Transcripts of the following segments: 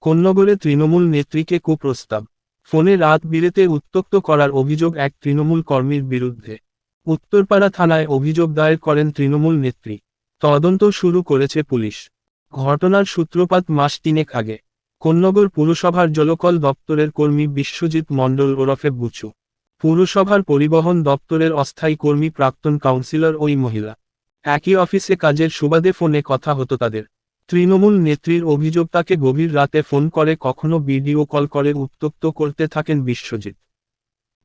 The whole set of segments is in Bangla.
কোন্নগরে তৃণমূল নেত্রীকে কুপ্রস্তাব। ফোনে রাত বিরেতে উত্তক্ত করার অভিযোগ এক তৃণমূল কর্মীর বিরুদ্ধে। উত্তরপাড়া থানায় অভিযোগ দায়ের করেন তৃণমূল নেত্রী। তদন্ত শুরু করেছে পুলিশ। ঘটনার সূত্রপাত মাস তিনেক আগে। কোন্নগর পুরসভার জলকল দপ্তরের কর্মী বিশ্বজিৎ মণ্ডল ওরফে বুচু। পুরসভার পরিবহন দপ্তরের অস্থায়ী কর্মী প্রাক্তন কাউন্সিলর ওই মহিলা। একই অফিসে কাজের সুবাদে ফোনে কথা হতো তাদের। তৃণমূল নেত্রীর অভিযোগ তাকে গভীর রাতে ফোন করে কখনো ভিডিও কল করে উত্তক্ত করতে থাকেন বিশ্বজিৎ।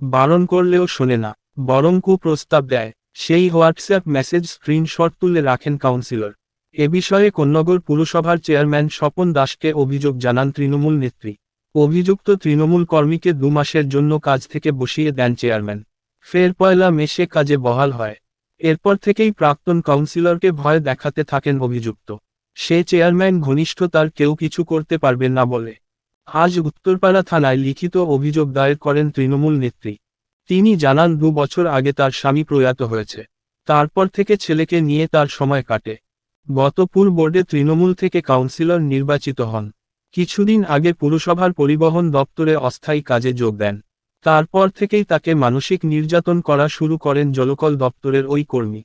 বারণ করলেও শোনে না, বরং কুপ্রস্তাব দেয়, সেই হোয়াটসঅ্যাপ মেসেজ স্ক্রিনশট তুলে রাখেন কাউন্সিলর। এ বিষয়ে কন্যগর পুরসভার চেয়ারম্যান স্বপন দাসকে অভিযোগ জানান তৃণমূল নেত্রী। অভিযুক্ত তৃণমূল কর্মীকে দু মাসের জন্য কাজ থেকে বসিয়ে দেন চেয়ারম্যান। ফের পয়লা মেশে কাজে বহাল হয়। এরপর থেকেই প্রাক্তন কাউন্সিলরকে ভয় দেখাতে থাকেন অভিযুক্ত। সে চেয়ারম্যান ঘনিষ্ঠ তার কেউ কিছু করতে পারবেন না বলে। আজ উত্তরপাড়া থানায় লিখিত অভিযোগ দায়ের করেন তৃণমূল নেত্রী। তিনি জানান, দু বছর আগে তার স্বামী প্রয়াত হয়েছে। তারপর থেকে ছেলেকে নিয়ে তার সময় কাটে। গতপুর বোর্ডে তৃণমূল থেকে কাউন্সিলর নির্বাচিত হন। কিছুদিন আগে পুরসভার পরিবহন দপ্তরে অস্থায়ী কাজে যোগ দেন। তারপর থেকেই তাকে মানসিক নির্যাতন করা শুরু করেন জলকল দপ্তরের ওই কর্মী।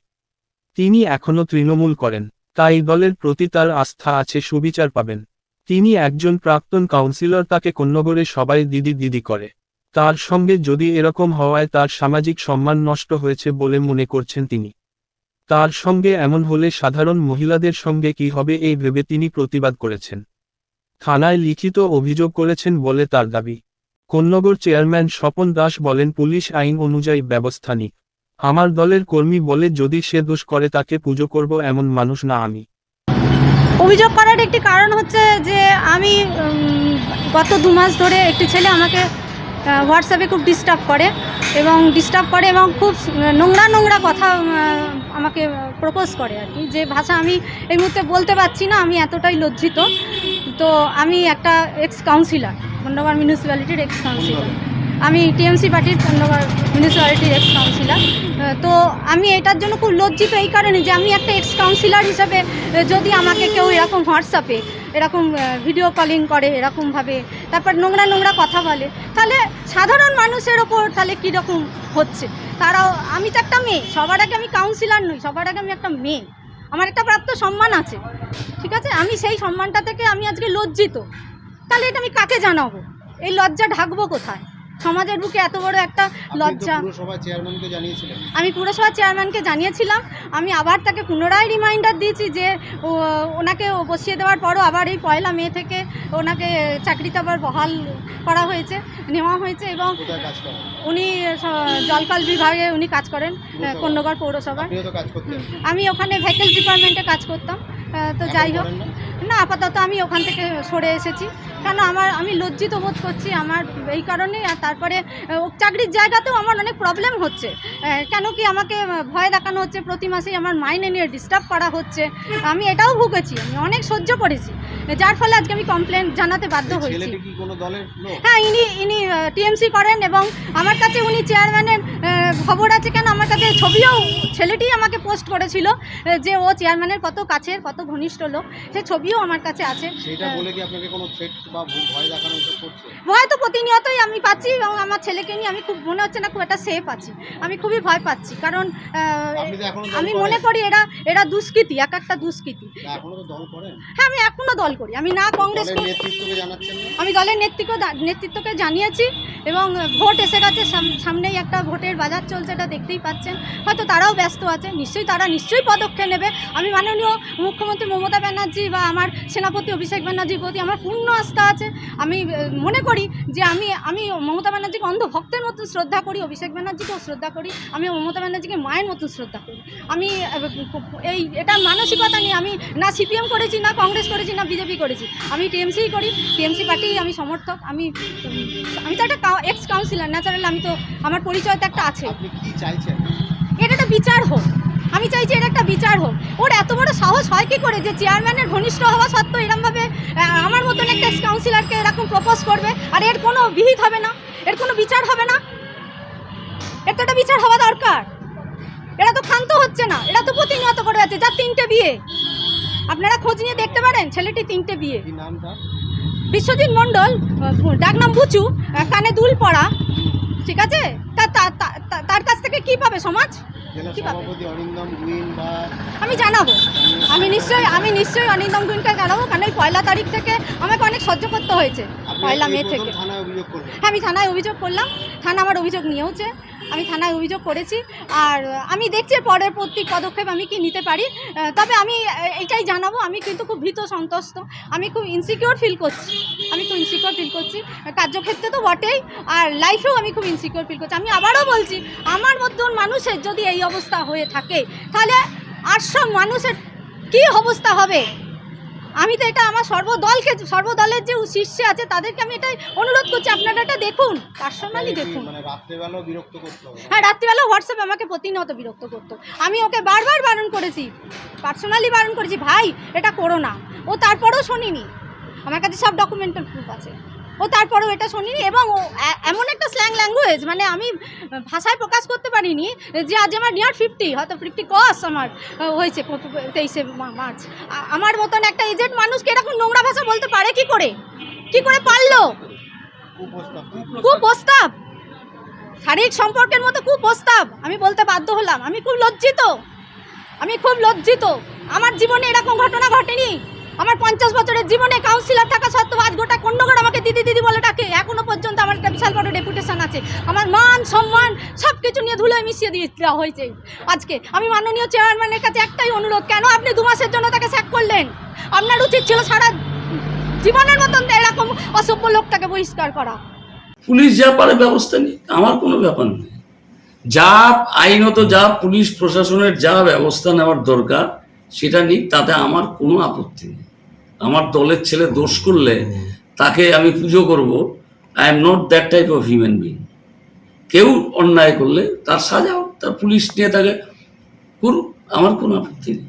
তিনি এখনও তৃণমূল করেন। তাই দলের প্রতি তার আস্থা আছে, সুবিচার পাবেন। তিনি একজন প্রাক্তন কাউন্সিলর, তাকে কন্যগরে সবাই দিদি দিদি করে। তার সঙ্গে যদি এরকম হওয়ায় তার সামাজিক সম্মান নষ্ট হয়েছে বলে মনে করছেন তিনি। তার সঙ্গে এমন হলে সাধারণ মহিলাদের সঙ্গে কি হবে, এই ভেবে তিনি প্রতিবাদ করেছেন। থানায় লিখিত অভিযোগ করেছেন বলে তার দাবি। কন্যগর চেয়ারম্যান স্বপন দাস বলেন, পুলিশ আইন অনুযায়ী ব্যবস্থা নিক। আমার দলের কর্মী বলে যদি সে দোষ করে তাকে পুজো করব এমন মানুষ না আমি। অভিযোগ করার একটি কারণ হচ্ছে যে আমি গত দু মাস ধরে একটি ছেলে আমাকে হোয়াটসঅ্যাপে খুব ডিস্টার্ব করে এবং ডিস্টার্ব করে এবং খুব নোংরা নোংরা কথা আমাকে প্রপোজ করে আর কি। যে ভাষা আমি এই মুহূর্তে বলতে পারছি না, আমি এতটাই লজ্জিত। তো আমি একটা এক্স কাউন্সিলর পণ্ডগড় মিউনিসিপ্যালিটির এক্স কাউন্সিলর আমি টিএমসি পার্টির পণ্ডগড় মিউনিসিপ্যালিটির এক্স কাউন্সিলর তো আমি এটার জন্য খুব লজ্জিত এই কারণে যে আমি একটা এক্স কাউন্সিলর হিসাবে যদি আমাকে কেউ এরকম হোয়াটসঅ্যাপে এরকম ভিডিও কলিং করে এরকমভাবে, তারপর নোংরা নোংরা কথা বলে, তাহলে সাধারণ মানুষের ওপর তাহলে কীরকম হচ্ছে? তারাও, আমি তো একটা মেয়ে, সবার আগে আমি কাউন্সিলর নই, সবার আগে আমি একটা মেয়ে। আমার একটা প্রাপ্ত সম্মান আছে, ঠিক আছে? আমি সেই সম্মানটা থেকে আমি আজকে লজ্জিত। তাহলে এটা আমি কাকে জানাব? এই লজ্জা ঢাকবো কোথায়? সমাজের বুকে এত বড় একটা লজ্জা। আমি পুরসভার চেয়ারম্যানকে জানিয়েছিলাম। আমি আবার তাকে পুনরায় রিমাইন্ডার দিয়েছি যে ওনাকে বসিয়ে দেওয়ার পরও আবার এই পয়লা মে থেকে ওনাকে চাকরিতে আবার বহাল করা হয়েছে নেওয়া হয়েছে এবং উনি জলকল বিভাগে উনি কাজ করেন পুরসভা? কন্যগড় পৌরসভায়। আমি ওখানে ভেহিকেলস ডিপার্টমেন্টে কাজ করতাম তো যাই হোক। না আপাতত আমি ওখান থেকে সরে এসেছি। কেন আমার আমি লজ্জিত বোধ করছি আমার এই কারণেই আর তারপরে চাকরির জায়গাতেও আমার অনেক প্রবলেম হচ্ছে। কেন কি আমাকে ভয় দেখানো হচ্ছে প্রতি মাসেই আমার মাইনে নিয়ে ডিস্টার্ব করা হচ্ছে। আমি এটাও ভুগেছি আমি অনেক সহ্য করেছি। যার ফলে আজকে আমি কমপ্লেন জানাতে বাধ্য হয়েছি। হ্যাঁ ইনি ইনি টিএমসি করেন এবং আমার কাছে উনি চেয়ারম্যানের খবর আছে কেন? আমার কাছে ছবিও ছেলেটি আমাকে পোস্ট করেছিল যে ও চেয়ারম্যানের কত কাছের কত ঘনিষ্ঠ লোক সে ছবিও আমার কাছে আছে। ভয় তো প্রতিনিয়তই আমি পাচ্ছি এবং আমার ছেলেকে নিয়ে আমি খুব মনে হচ্ছে না খুব একটা সেফ আছি। আমি খুবই ভয় পাচ্ছি কারণ আমি মনে করি এরা এরা দুষ্কৃতি এক একটা দুষ্কৃতি। হ্যাঁ আমি এখনও দল করি আমি না কংগ্রেস আমি দলের নেতৃত্ব নেতৃত্বকে জানিয়েছি এবং ভোট এসে গেছে সাম- সামনেই একটা ভোটের বাজার চলছে, এটা দেখতেই পাচ্ছেন। হয়তো তারাও ব্যস্ত আছে, নিশ্চয়ই তারা নিশ্চয়ই পদক্ষেপ নেবে। আমি মাননীয় মুখ্যমন্ত্রী মমতা ব্যানার্জি বা আমার সেনাপতি অভিষেক ব্যানার্জির প্রতি আমার পূর্ণ আস্থা আছে। আমি মনে করি যে আমি আমি মমতা ব্যানার্জিকে অন্ধ ভক্তের মতো শ্রদ্ধা করি, অভিষেক ব্যানার্জিকেও শ্রদ্ধা করি, আমি মমতা ব্যানার্জিকে মায়ের মতো শ্রদ্ধা করি। আমি এই, এটা মানসিকতা নিয়ে আমি না সিপিএম করেছি, না কংগ্রেস করেছি, না বিজেপি করেছি। আমি টিএমসিই করি, টিএমসি পার্টি আমি সমর্থক। আমি আমি তো একটা এক্স কাউন্সিলর ন্যাচারাল আমি তো, আমার পরিচয় তো একটা আছে। আপনি কি চাইছেন? এটা একটা বিচার হোক। আমি চাইছি এটা একটা বিচার হোক। ওর এত বড় সাহস হয় কি করে যে চেয়ারম্যানের ঘনিষ্ঠ হওয়া সত্ত্বেও এরমভাবে আমার মতন একটা কাউন্সিলরকে এরকম প্রপোজ করবে? আর এর কোনো বিহিত হবে না। এর কোনো বিচার হবে না। এর তো একটা বিচার হওয়া দরকার। এরা তো ক্ষান্ত হচ্ছে না। এরা তো প্রতিনিয়ত করে যাচ্ছে। যার তিনটে বিয়ে। আপনারা খোঁজ নিয়ে দেখতে পারেন ছেলেটি তিনটে বিয়ে। বিশ্বজিৎ মণ্ডল আহ, ডাকনাম বুচু কানে দুল পড়া। ঠিক আছে? তা- তা- তা- তা- তার কাছ থেকে কি পাবে সমাজ? আমি জানাব। আমি নিশ্চয়ই আমি নিশ্চয়ই অরিন্দম গুইনকে জানাব কারণ ওই পয়লা তারিখ থেকে আমাকে অনেক সহ্য করতে হয়েছে পয়লা মে থেকে। থানায় হ্যাঁ আমি থানায় অভিযোগ করলাম। থানা আমার অভিযোগ নিয়েওছে। আমি থানায় অভিযোগ করেছি আর আমি দেখছি পরের প্রত্যেক পদক্ষেপ আমি কি নিতে পারি। তবে আমি এটাই জানাব, আমি কিন্তু খুব ভীত সন্তুষ্ট আমি খুব ইনসিকিওর ফিল করছি। আমি খুব ইনসিকিওর ফিল করছি। কার্যক্ষেত্রে তো বটেই, আর লাইফেও আমি খুব ইনসিকিওর ফিল করছি। আমি আবারও বলছি, আমার মতন মানুষের যদি এই অবস্থা হয়ে থাকে, তাহলে সব মানুষের কী অবস্থা হবে? আমি তো এটা আমার সর্বদলকে সর্বদলের যে শীর্ষে আছে তাদেরকে আমি এটাই অনুরোধ করছি আপনারা এটা দেখুন পার্সোনালি দেখুন। মানে হ্যাঁ রাত্রিবেলা হোয়াটসঅ্যাপ আমাকে প্রতিনিয়ত বিরক্ত করতো। আমি ওকে বারবার বারণ করেছি পার্সোনালি বারণ করেছি ভাই এটা করো না। ও তারপরেও শুনিনি। আমার কাছে সব ডকুমেন্টাল প্রুফ আছে। ও তারপরেও এটা শোনিনি এবং এমন একটা স্ল্যাং ল্যাঙ্গুয়েজ মানে আমি ভাষায় প্রকাশ করতে পারিনি যে আজ আমার নিয়ার ফিফটি হয়তো ফিফটি কস আমার হয়েছে তেইশে মার্চ। আমার মতন একটা এজেন্ট মানুষকে এরকম নোংরা ভাষা বলতে পারে? কি করে? কি করে পারল? কুপ্রস্তাব। কুপ্রস্তাব শারীরিক সম্পর্কের মতো খুব প্রস্তাব আমি বলতে বাধ্য হলাম। আমি খুব লজ্জিত। আমি খুব লজ্জিত। আমার জীবনে এরকম ঘটনা ঘটেনি। আমার পঞ্চাশ বছরের জীবনে কাউন্সিলর থাকা সত্ত্বেও আজ গোটা কন্যগর আমাকে দিদি দিদি বলে ডাকে। এখনও পর্যন্ত আমার একটা বিশাল বড় রেপুটেশন আছে। আমার মান, সম্মান সব কিছু নিয়ে ধুলোয় মিশিয়ে দিয়ে দেওয়া হয়েছে। আজকে আমি মাননীয় চেয়ারম্যানের কাছে একটাই অনুরোধ, কেন আপনি দু মাসের জন্য তাকে স্যাক করলেন? আপনার উচিত ছিল সারা জীবনের মতন এরকম অসভ্য লোকটাকে বহিষ্কার করা। পুলিশ যা পারে ব্যবস্থা নেই আমার কোনো ব্যাপার নেই। যা আইনত যা পুলিশ প্রশাসনের যা ব্যবস্থা নেওয়ার দরকার, সেটা নিক, তাতে আমার কোনো আপত্তি নেই। আমার দলের ছেলে দোষ করলে তাকে আমি পুজো করব। I am not that type of human being কেউ অন্যায় করলে তার সাজাও তার পুলিশ নিয়ে তাকে করুক, আমার কোনো আপত্তি নেই।